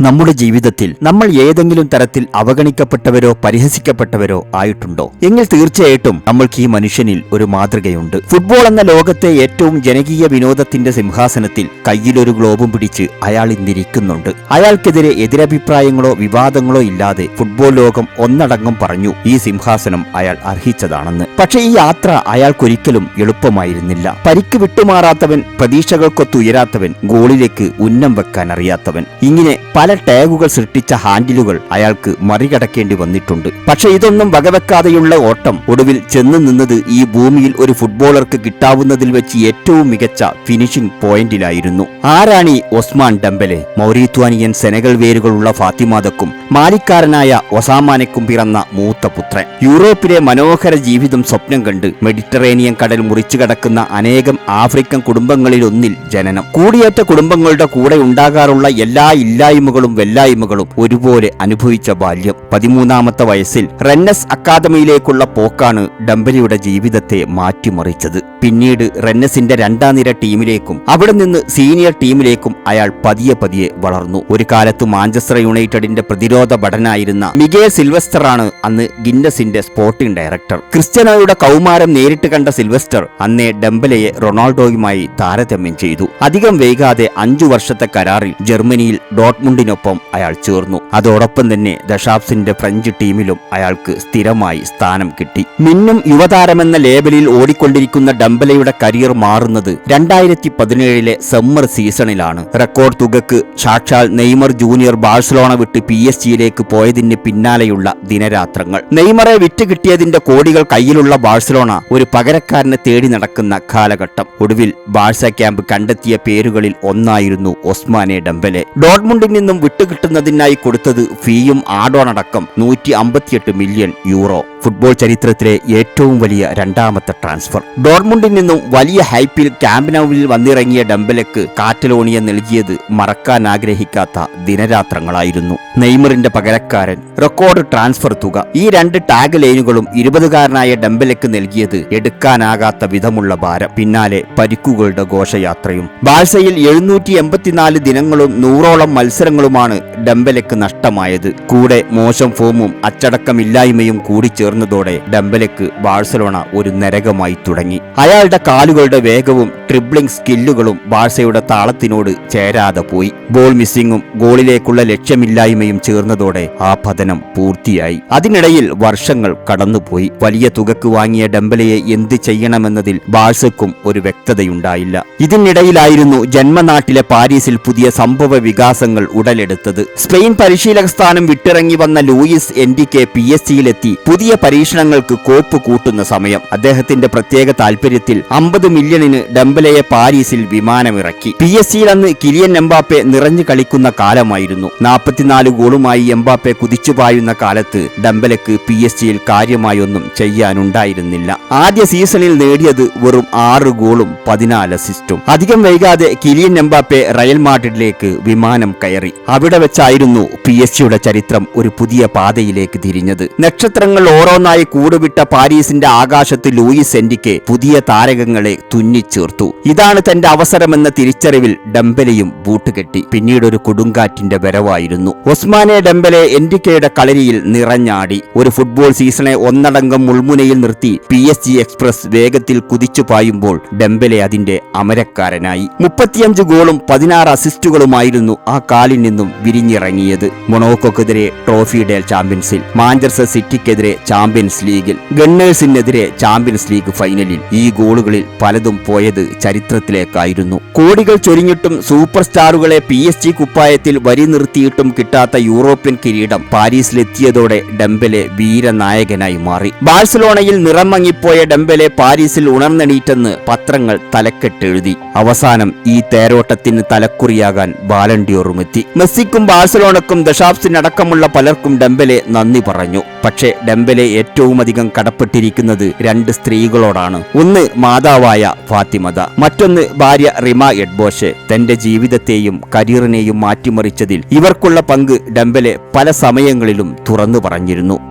നമ്മുടെ ജീവിതത്തിൽ നമ്മൾ ഏതെങ്കിലും തരത്തിൽ അവഗണിക്കപ്പെട്ടവരോ പരിഹസിക്കപ്പെട്ടവരോ ആയിട്ടുണ്ടോ? എങ്കിൽ തീർച്ചയായിട്ടും നമ്മൾക്ക് ഈ മനുഷ്യനിൽ ഒരു മാതൃകയുണ്ട്. ഫുട്ബോൾ എന്ന ലോകത്തെ ഏറ്റവും ജനകീയ വിനോദത്തിന്റെ സിംഹാസനത്തിൽ കയ്യിലൊരു ഗ്ലോബും പിടിച്ച് അയാൾ ഇന്നിരിക്കുന്നുണ്ട്. അയാൾക്കെതിരെ എതിരഭിപ്രായങ്ങളോ വിവാദങ്ങളോ ഇല്ലാതെ ഫുട്ബോൾ ലോകം ഒന്നടങ്കം പറഞ്ഞു ഈ സിംഹാസനം അയാൾ അർഹിച്ചതാണെന്ന്. പക്ഷേ ഈ യാത്ര അയാൾക്കൊരിക്കലും എളുപ്പമായിരുന്നില്ല. പരിക്ക് വിട്ടുമാറാത്തവൻ പ്രതീക്ഷകൾക്കൊത്തുയരാത്തവൻ ഗോളിലേക്ക് ഉന്നം വെക്കാൻ അറിയാത്തവൻ. ഇങ്ങനെ പല ടാഗുകൾ സൃഷ്ടിച്ച ഹാൻഡിലുകൾ അയാൾക്ക് മറികടക്കേണ്ടി വന്നിട്ടുണ്ട്. പക്ഷേ ഇതൊന്നും വകവെക്കാതെയുള്ള ഓട്ടം ഒടുവിൽ ചെന്ന് നിന്നത് ഈ ഭൂമിയിൽ ഒരു ഫുട്ബോളർക്ക് കിട്ടാവുന്നതിൽ വെച്ച് ഏറ്റവും മികച്ച ഫിനിഷിംഗ് പോയിന്റിലായിരുന്നു. ആരാണി ഒസ്മാൻ ഡംബലെ? മൗരീത്വാനിയൻ സെനകൾ വേരുകളുള്ള ഫാത്തിമാദക്കും മാലിക്കാരനായ ഒസാമാനയ്ക്കും പിറന്ന മൂത്ത പുത്രൻ. യൂറോപ്പിലെ മനോഹര ജീവിതം സ്വപ്നം കണ്ട് മെഡിറ്ററേനിയൻ കടൽ മുറിച്ചു കടക്കുന്ന അനേകം ആഫ്രിക്കൻ കുടുംബങ്ങളിലൊന്നിൽ ജനനം. കൂടിയേറ്റ കുടുംബങ്ങളുടെ കൂടെ ഉണ്ടാകാറുള്ള എല്ലാ ഇല്ലായ്മകളും വെല്ലായ്മകളും ഒരുപോലെ അനുഭവിച്ച ബാല്യം. പതിമൂന്നാമത്തെ വയസ്സിൽ റെന്നസ് അക്കാദമിയിലേക്കുള്ള പോക്കാണ് ഡംബലിയുടെ ജീവിതത്തെ മാറ്റിമറിച്ചത്. പിന്നീട് റെന്നസിന്റെ രണ്ടാം നിര ടീമിലേക്കും അവിടെ നിന്ന് സീനിയർ ടീമിലേക്കും അയാൾ പതിയെ പതിയെ വളർന്നു. ഒരു കാലത്ത് മാഞ്ചസ്റ്റർ യുണൈറ്റഡിന്റെ പ്രതിരോധ ഭടനായിരുന്ന മിഗേ സിൽവസ്റ്ററാണ് അന്ന് ഗിന്നസിന്റെ സ്പോർട്ടിംഗ് ഡയറക്ടർ. ക്രിസ്ത്യനോയുടെ കൗമാരം നേരിട്ട് കണ്ട സിൽവസ്റ്റർ അന്നേ ഡംബലയെ റൊണാൾഡോയുമായി താരതമ്യം ചെയ്തു. അധികം വൈകാതെ അഞ്ചു വർഷത്തെ കരാറിൽ ജർമ്മനിയിൽ ഡോട്ട്മുണ്ടിനൊപ്പം അയാൾ ചേർന്നു. അതോടൊപ്പം തന്നെ ദശാബ്സിന്റെ ഫ്രഞ്ച് ടീമിലും അയാൾക്ക് സ്ഥിരമായി സ്ഥാനം കിട്ടി. മിന്നും യുവതാരമെന്ന ലേബലിൽ ഓടിക്കൊണ്ടിരിക്കുന്ന ഡംബലയുടെ കരിയർ മാറുന്നത് രണ്ടായിരത്തി പതിനേഴിലെ സമ്മർ സീസണിലാണ്. റെക്കോർഡ് തുകക്ക് സാക്ഷാൽ നെയ്മർ ജൂനിയർ ബാഴ്സലോണ വിട്ട് പി എസ് ജിയിലേക്ക് പോയതിന് പിന്നാലെയുള്ള ദിനരാത്രങ്ങൾ. നെയ്മറെ വിറ്റ് കിട്ടിയതിന്റെ കോടികൾ കയ്യിലുള്ള ബാഴ്സലോണ ഒരു പകരക്കാരനെ തേടി നടക്കുന്ന കാലഘട്ടം. ഒടുവിൽ ബാഴ്സ ക്യാമ്പ് കണ്ടെത്തിയ പേരുകളിൽ ഒന്നായിരുന്നു ഒസ്മാനെ ഡംബലെ. ഡോട്ട്മുണ്ടിൽ നിന്നും വിട്ടുകിട്ടുന്നതിനായി കൊടുത്തത് ഫീയും ആഡോണടക്കം നൂറ്റി അമ്പത്തിയെട്ട് മില്യൺ യൂറോ. ഫുട്ബോൾ ചരിത്രത്തിലെ ഏറ്റവും വലിയ രണ്ടാമത്തെ ട്രാൻസ്ഫർ. ഡോർമുണ്ടിൽ നിന്നും വലിയ ഹൈപ്പിൽ ക്യാമ്പിനൌവിൽ വന്നിറങ്ങിയ ഡംബലക്ക് കാറ്റലോണിയ നൽകിയത് മറക്കാൻ ആഗ്രഹിക്കാത്ത ദിനരാത്രങ്ങളായിരുന്നു. നെയ്മറിന്റെ പകരക്കാരൻ റെക്കോർഡ് ട്രാൻസ്ഫർ തുക. ഈ രണ്ട് ടാഗ് ലൈനുകളും ഇരുപതുകാരനായ ഡംബലക്ക് നൽകിയത് എടുക്കാനാകാത്ത വിധമുള്ള ഭാരം പിന്നാലെ പരിക്കുകളുടെ ഘോഷയാത്രയും. ബാഴ്സയിൽ എഴുന്നൂറ്റി എൺപത്തിനാല് ദിനങ്ങളും നൂറോളം മത്സരങ്ങളുമാണ് ഡംബലക്ക് നഷ്ടമായത്. കൂടെ മോശം ഫോമും അച്ചടക്കമില്ലായ്മയും കൂടി ചേർന്നതോടെ ഡംബലക്ക് ബാഴ്സലോണ ഒരു നരകമായി തുടങ്ങി. അയാളുടെ കാലുകളുടെ വേഗവും ട്രിബ്ലിംഗ് സ്കില്ലുകളും ബാഴ്സയുടെ താളത്തിനോട് ചേരാതെ പോയി. ബോൾ മിസ്സിങ്ങും ഗോളിലേക്കുള്ള ലക്ഷ്യമില്ലായ്മയും ചേർന്നതോടെ ആ പതനം പൂർത്തിയായി. അതിനിടയിൽ വർഷങ്ങൾ കടന്നുപോയി. വലിയ തുകക്ക് വാങ്ങിയ ഡംബലയെ എന്ത് ചെയ്യണമെന്നതിൽ ബാഴ്സക്കും ഒരു വ്യക്തതയുണ്ടായില്ല. ഇതിനിടയിലായിരുന്നു ജന്മനാട്ടിലെ പാരീസിൽ പുതിയ സംഭവ വികാസങ്ങൾ ഉടലെടുത്തത്. സ്പെയിൻ പരിശീലക സ്ഥാനം വിട്ടിറങ്ങി വന്ന ലൂയിസ് എൻഡിക്കെ പി എസ് സിയിലെത്തി. പുതിയ പരീക്ഷണങ്ങൾക്ക് കോപ്പ് കൂട്ടുന്ന സമയം. അദ്ദേഹത്തിന്റെ പ്രത്യേക താൽപര്യത്തിൽ അമ്പത് മില്യണിന് ഡംബലയെ പാരീസിൽ വിമാനമിറക്കി. പി എസ് സിയിൽ അന്ന് കിലിയൻ എംബാപ്പെ നിറഞ്ഞു കളിക്കുന്ന കാലമായിരുന്നു. നാൽപ്പത്തിനാല് ഗോളുമായി എംബാപ്പെ കുതിച്ചു പായുന്ന കാലത്ത് ഡംബലക്ക് പി എസ് സിയിൽ കാര്യമായൊന്നും ചെയ്യാനുണ്ടായിരുന്നില്ല. ആദ്യ സീസണിൽ നേടിയത് വെറും ആറ് ഗോളും പതിനാല് അസിസ്റ്റും. അധികം വൈകാതെ കിരിയൻ എംബാപ്പെ റയൽ മാഡ്രിഡിലേക്ക് വിമാനം കയറി. അവിടെ വെച്ചായിരുന്നു പി എസ് സിയുടെ ചരിത്രം ഒരു പുതിയ പാതയിലേക്ക് തിരിഞ്ഞത്. നക്ഷത്രങ്ങൾ ഓരോന്നായി കൂടുവിട്ട പാരീസിന്റെ ആകാശത്ത് ലൂയിസ് എൻഡിക്ക് പുതിയ താരകങ്ങളെ തുന്നിച്ചേർത്തു. ഇതാണ് തന്റെ അവസരമെന്ന തിരിച്ചറിവിൽ ഡംബലയും ബൂട്ടുകെട്ടി. പിന്നീട് ഒരു കൊടുങ്കാറ്റിന്റെ വരവായിരുന്നു. ഒസ്മാനെ ഡംബലെ എൻഡിക്കയുടെ കളരിയിൽ നിറഞ്ഞാടി. ഒരു ഫുട്ബോൾ സീസണെ ഒന്നടങ്കം മുൾമുനയിൽ നിർത്തി പി എസ് ജി എക്സ്പ്രസ് വേഗത്തിൽ കുതിച്ചു പായുമ്പോൾ ഡംബലെ അതിന്റെ അമരക്കാരനായി. മുപ്പത്തിയഞ്ച് ഗോളും പതിനാറ് അസിസ്റ്റുകളുമായിരുന്നു ആ കാലിൽ നിന്നും വിരിഞ്ഞിറങ്ങിയത്. മൊണോക്കോക്കെതിരെ ട്രോഫി ഡേൽ ചാമ്പ്യൻസിൽ മാഞ്ചസ്റ്റർ സിറ്റിക്കെതിരെ ചാമ്പ്യൻസ് ലീഗിൽ. ഗണ്ണേഴ്സിനെതിരെ ചാമ്പ്യൻസ് ലീഗ് ഫൈനലിൽ ഈ ഗോളുകളിൽ പലതും പോയത് ചരിത്രത്തിലേക്കായിരുന്നു. കോടികൾ ചൊരിഞ്ഞിട്ടും സൂപ്പർ സ്റ്റാറുകളെ പി എസ് ജി കുപ്പായത്തിൽ വരി നിർത്തിയിട്ടും കിട്ടാത്ത യൂറോപ്യൻ കിരീടം പാരീസിലെത്തിയതോടെ ഡംബലെ വീരനായകനായി മാറി. ബാഴ്സലോണയിൽ നിറം മങ്ങിപ്പോയ ഡംബലെ പാരീസിൽ ഉണർന്നെണീറ്റെന്ന് പത്രങ്ങൾ തലക്കെട്ടെഴുതി. അവസാനം ഈ തേരോട്ടത്തിന് തലക്കുറിയാകാൻ ബാലണ്ടിയോറുമെത്തി മെസ്സിക്കും ബാഴ്സലോണക്കും ദശാബ്സിനടക്കമുള്ള പലർക്കും ഡംബലെ നന്ദി പറഞ്ഞു. പക്ഷേ ഡംബലെ ഏറ്റവുമധികം കടപ്പെട്ടിരിക്കുന്നത് രണ്ട് സ്ത്രീകളോടാണ്. ഒന്ന് മാതാവായ ഫാത്തിമത മറ്റൊന്ന് ഭാര്യ റിമ എഡ്ബോഷെ. തന്റെ ജീവിതത്തെയും കരിയറിനെയും മാറ്റിമറിച്ചതിൽ ഇവർക്കുള്ള പങ്ക് ഡംബലെ പല സമയങ്ങളിലും തുറന്നു പറഞ്ഞിരുന്നു.